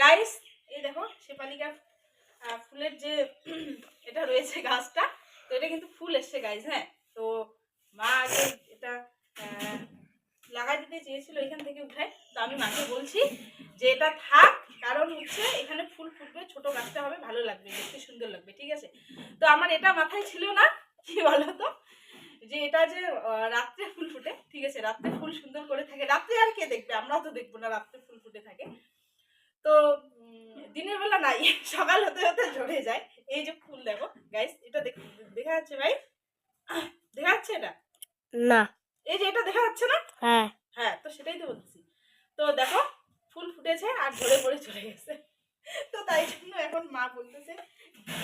Guys এই দেখো শেফালিকা ফুলের যে এটা রয়েছে গাছটা, তো এটা কিন্তু ফুল এসছে গাইস হ্যাঁ? তো মা আগে এটা লাগাই দিতে চেয়েছিল এখান থেকে উঠায়। তো আমি মাকে বলছি যে এটা থাক, কারণ হচ্ছে এখানে ফুল ফুটবে, ছোট গাছটা হবে, ভালো লাগবে, দেখতে সুন্দর লাগবে, ঠিক আছে? তো আমার এটা মাথায় ছিল না, কি বলো তো যে এটা যে রাত্রে ফুল ফুটে, ঠিক আছে? রাত্রে ফুল সুন্দর করে থাকে। রাত্রে আর কে দেখবে? আমরাও তো দেখব না রাত্রে ফুল ফুটে থাকে। তো দিনের বেলা নাই সকাল হতে হতে ঝরে যায়। এই যে ফুল দেখো গাইস এটা দেখ- যাচ্ছে ভাই? দেখা যাচ্ছে এটা? না। এই যে এটা দেখা যাচ্ছে না? হ্যাঁ। হ্যাঁ তো সেটাই তো বলছি। তো দেখো ফুল ফুটেছে আর ঝরে পড়ে চলে গেছে। তো তাই জন্য এখন মা বলতেছে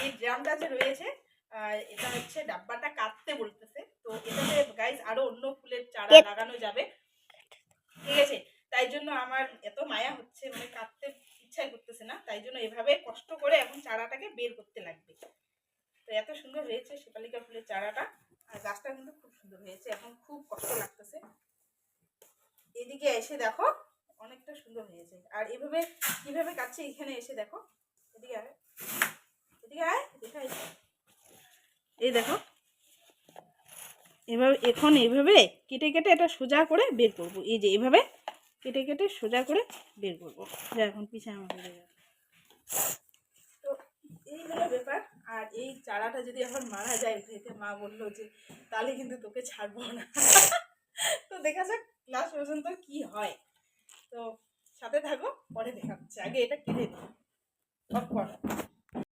এই ড্রামটা যে রয়েছে এটা হচ্ছে ডাব্বাটা কাটতে বলতেছে। তো এটাতে গাইস আরও অন্য ফুলের চারা লাগানো যাবে। ঠিক আছে তাই জন্য আমার এত মায়া হচ্ছে মানে কাটতে ইচ্ছাই করতেছে না তাই জন্য এভাবে কষ্ট করে এখন চারাটাকে বের করতে লাগবে। তো এত সুন্দর হয়েছে শেফালিকা ফুলের চারাটা, আর গাছটা কিন্তু খুব সুন্দর হয়েছে, এখন খুব কষ্ট লাগতেছে। এদিকে এসে দেখো, অনেকটা সুন্দর হয়েছে। আর এভাবে কীভাবে কাটছে এখানে এসে দেখো। এদিকে আয়। এদিকে আয় দেখা এই দেখো। এভাবে, এখন এভাবে কেটে কেটে এটা সোজা করে বের করব। এই যে এভাবে কেটে কেটে সোজা করে বের করব। যা এখন পিছিয়ে তো এই হলো ব্যাপার। আর এই চারাটা যদি এখন মারা যায় ভেতে মা বলল যে, তাহলে কিন্তু তোকে ছাড়বো না। তো দেখা যাক লাস্ট পর্যন্ত কি হয়। তো সাথে থাকো, পরে দেখাচ্ছে আগে এটা কেটে দিই। অফ কর